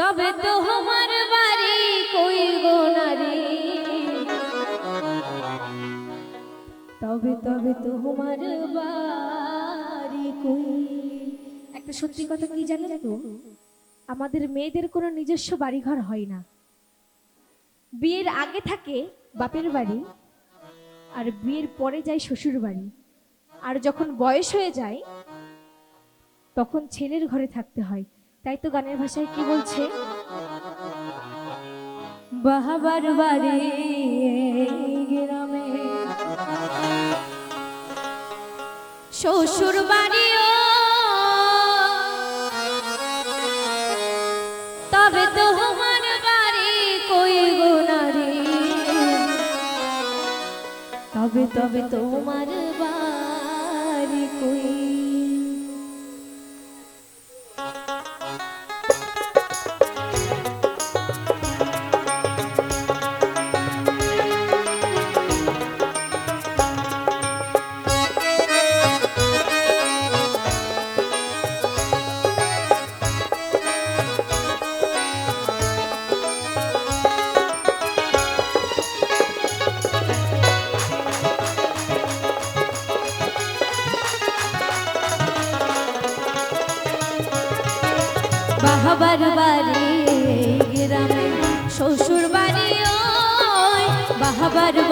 তবে তো আমার বাড়ি কই গো নারী? তবে তবে তো আমার বাড়ি কই? একটা সত্যি কথা কি জানেন তো? আমাদের মেয়েদের কোনো নিজস্ব বাড়িঘর হয় না। বিয়ের আগে থাকে বাপের বাড়ি, আর বিয়ের পরে যায় শ্বশুর বাড়ি। আর যখন বয়স হয়ে যায়, তখন ছেলের ঘরে থাকতে হয়। তাই তো গানের ভাষায় কি বলছে? বাহাবার বাড়ি গ্রামে। শ্বশুর বাড়িও তবে তো আমার বাড়ি কই গো নারী? তবে তবে তোমার বাড়ি কই বাহাবার বাড়ি গ্রামে শ্বশুর বাড়ি ওই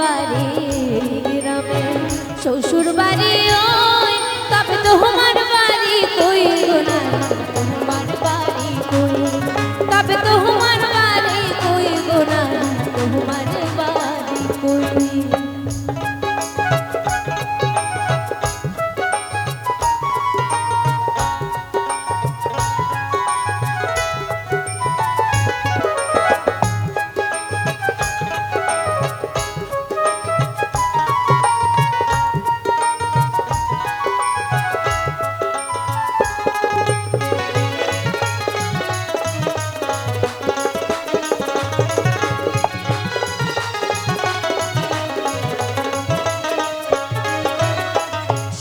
বাড়ি গ্রামে শ্বশুর বাড়ি ওই। তবে তো আমার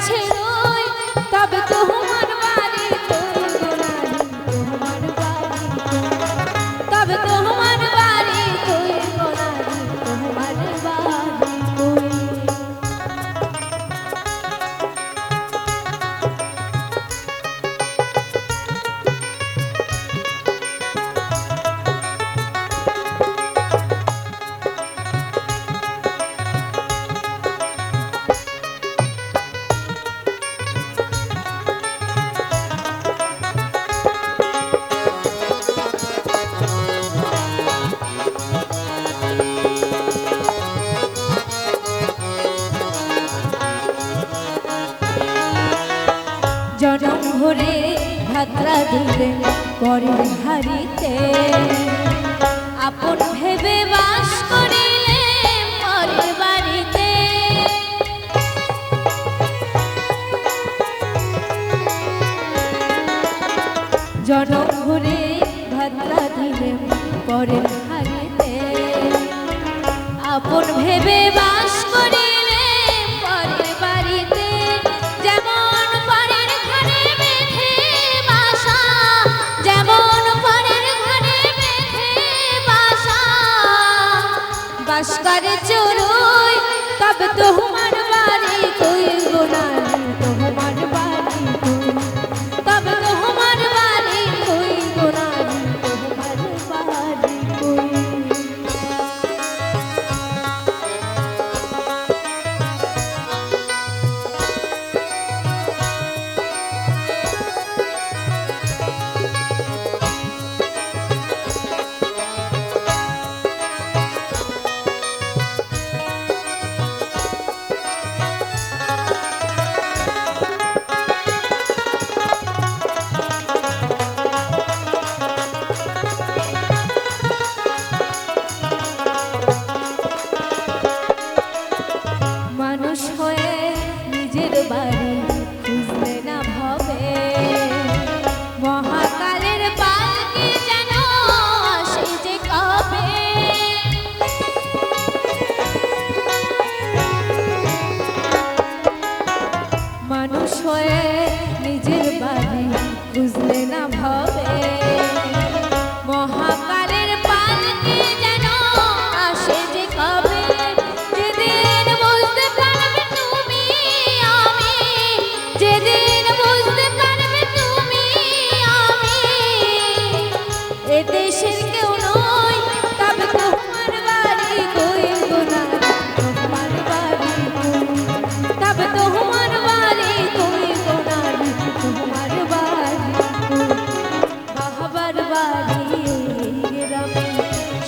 কাছে রই তবে তোমার ভাত্রা দিলে করে হারিতে আপন ভেবে বাস করিলে পরের বাড়িতে জনম ভরে ভাত্রা দিলে পরের হারিতে আপন ভেবে বাস নিজের বাড়ি।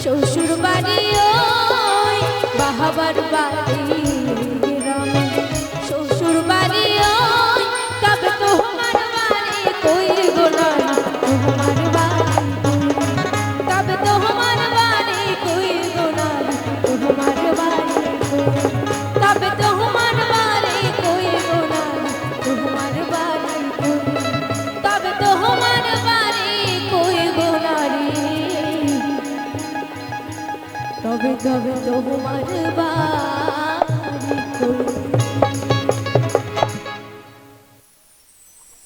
শ্বশুর বাড়ি ওই বাহাবার বাড়ি Gavindo Marva, Gavindo Marva.